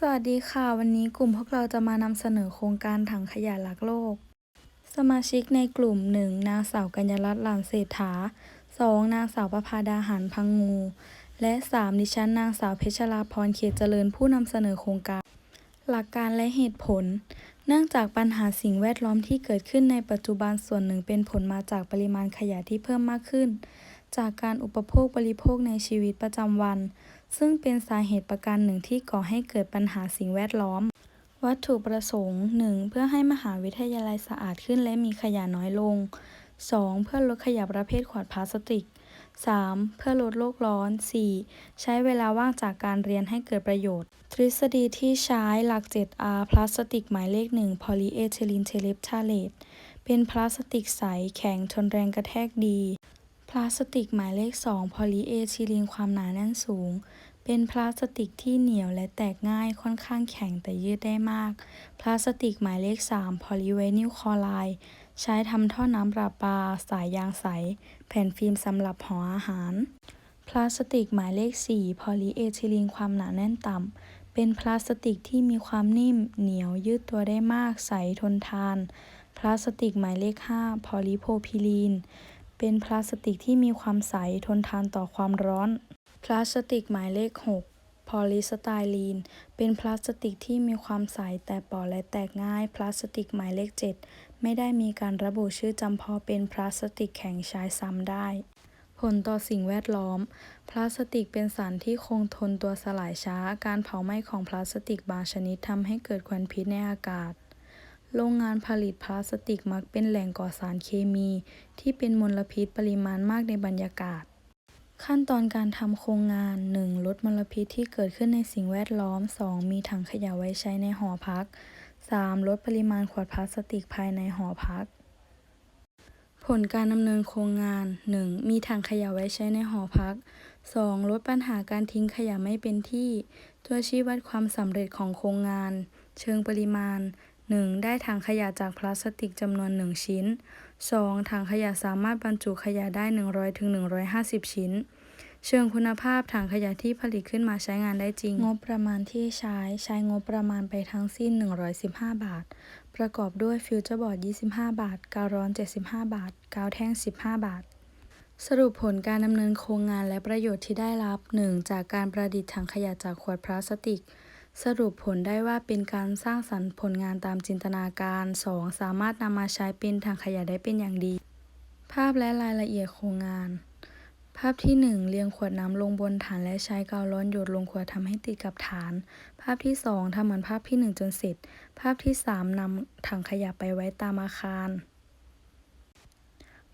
สวัสดีค่ะ วันนี้กลุ่มพวกเราจะมานำเสนอโครงการถังขยะรักโลก สมาชิกในกลุ่ม 1. นางสาวกัญญารัตน์หลานเศรษฐา 2. นางสาวประภาดาหารพังงู และ 3. ดิฉันนางสาวเพชรราพรเขตเจริญผู้นำเสนอโครงการ หลักการและเหตุผล เนื่องจากปัญหาสิ่งแวดล้อมที่เกิดขึ้นในปัจจุบันส่วนหนึ่งเป็นผลมาจากปริมาณขยะที่เพิ่มมากขึ้น จากการอุปโภคบริโภคในชีวิตประจำวัน ซึ่งเป็นสาเหตุประการหนึ่งที่ก่อให้เกิดปัญหาสิ่งแวดล้อม วัตถุประสงค์ 1. เพื่อให้มหาวิทยาลัยสะอาดขึ้นและมีขยะน้อยลง 2. เพื่อลดขยะประเภทขวดพลาสติก 3. เพื่อลดโลกร้อน 4. ใช้เวลาว่างจากการเรียนให้เกิดประโยชน์ ทฤษฎีที่ใช้หลัก 7R พลาสติกหมายเลข 1 พอลีเอทิลีนเทเลปทาเลตเป็นพลาสติกใสแข็งทนแรงกระแทกดี พลาสติกหมายเลข 2 พอลีเอทิลีนความหนาแน่นสูง เป็นพลาสติกที่เหนียวและแตกง่ายค่อนข้างแข็งแต่ยืดได้มาก พลาสติกหมายเลข 3 พอลีไวนิลคลอไรด์ใช้ทำท่อน้ำประปา สายยางใส แผ่นฟิล์มสำหรับห่ออาหาร พลาสติกหมายเลข 4 พอลีเอทิลีนความหนาแน่นต่ำ เป็นพลาสติกที่มีความนิ่ม เหนียวยืดตัวได้มาก ใสทนทาน พลาสติกหมายเลข 5 พอลีโพรพิลีน เป็นพลาสติกที่มีความใสทนทานต่อความร้อน พลาสติกหมายเลข 6 พอลีสไตรีน เป็นพลาสติกที่มีความใสแต่ปราะและแตกง่าย พลาสติกหมายเลข 7 ไม่ได้มีการระบุชื่อจำเพาะเป็นพลาสติกแข็งใช้ซ้ำได้ ผลต่อสิ่งแวดล้อม พลาสติกเป็นสารที่คงทนตัวสลายช้า การเผาไหม้ของพลาสติกบางชนิดทำให้เกิดควันพิษในอากาศ โรงงานผลิตพลาสติกมักเป็นแหล่งก่อสารเคมี ที่เป็นมลพิษปริมาณมากในบรรยากาศ ขั้นตอนการทำโครงงาน 1. ลดมลพิษที่เกิดขึ้นในสิ่งแวดล้อม 2. มีถังขยะไว้ใช้ในหอพัก 3. ลดปริมาณขวดพลาสติกภายในหอพัก ผลการดำเนินโครงงาน 1. มีถังขยะไว้ใช้ในหอพัก 2. ลดปัญหาการทิ้งขยะไม่เป็นที่ ตัวชี้วัดความสำเร็จของโครงงาน เชิงปริมาณ 1. ได้ถังขยะจากพลาสติกจำนวน 1 ชิ้น 2. ถังขยะสามารถบรรจุขยะได้ 100-150 ชิ้น เชิงคุณภาพถังขยะที่ผลิตขึ้นมาใช้งานได้จริง งบประมาณที่ใช้ใช้งบประมาณไปทั้งสิ้น 115 บาท ประกอบด้วยฟิวเจอร์บอร์ด 25 บาท กาวร้อน 75 บาท กาวแท่ง 15 บาทสรุปผลการดำเนินโครงงานและประโยชน์ที่ได้รับ 1. จากการประดิษฐ์ถังขยะจากขวดพลาสติก สรุปผลได้ว่าเป็นการสร้างสรรค์ผลงานตามจินตนาการ 2. สามารถนำมาใช้เป็นถังขยะได้เป็นอย่างดี ภาพและรายละเอียดโครงงาน ภาพที่ 1 เรียงขวดน้ำลงบนฐานและใช้กาวร้อนหยดลงขวดทำให้ติดกับฐาน ภาพที่ 2ทำเหมือนภาพที่ 1 จนเสร็จ ภาพที่ 3นำถังขยะไปไว้ตามอาคาร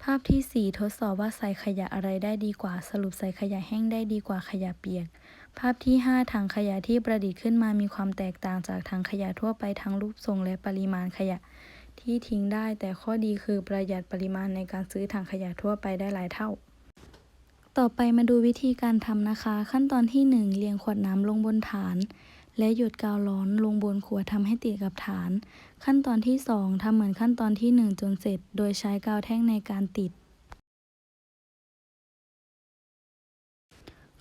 ภาพที่ 4 ทดสอบว่าใส่ขยะอะไรได้ดีกว่า สรุปใส่ขยะแห้งได้ดีกว่าขยะเปียก ภาพที่ 5 ถังขยะที่ประดิษฐ์ขึ้นมามีความแตกต่างจากถังขยะทั่วไปทั้งรูปทรงและปริมาณขยะที่ทิ้งได้ แต่ข้อดีคือประหยัดปริมาณในการซื้อถังขยะทั่วไปได้หลายเท่า ต่อไปมาดูวิธีการทำนะคะ ขั้นตอนที่ 1 เรียงขวดน้ำลงบนฐาน และหยดกาวร้อนลงบนขวดทำให้ติดกับฐาน ขั้นตอนที่ 2ทำเหมือนขั้นตอนที่ 1 จนเสร็จ โดยใช้กาวแท่งในการติด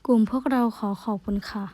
กลุ่มพวกเราขอขอบคุณค่ะ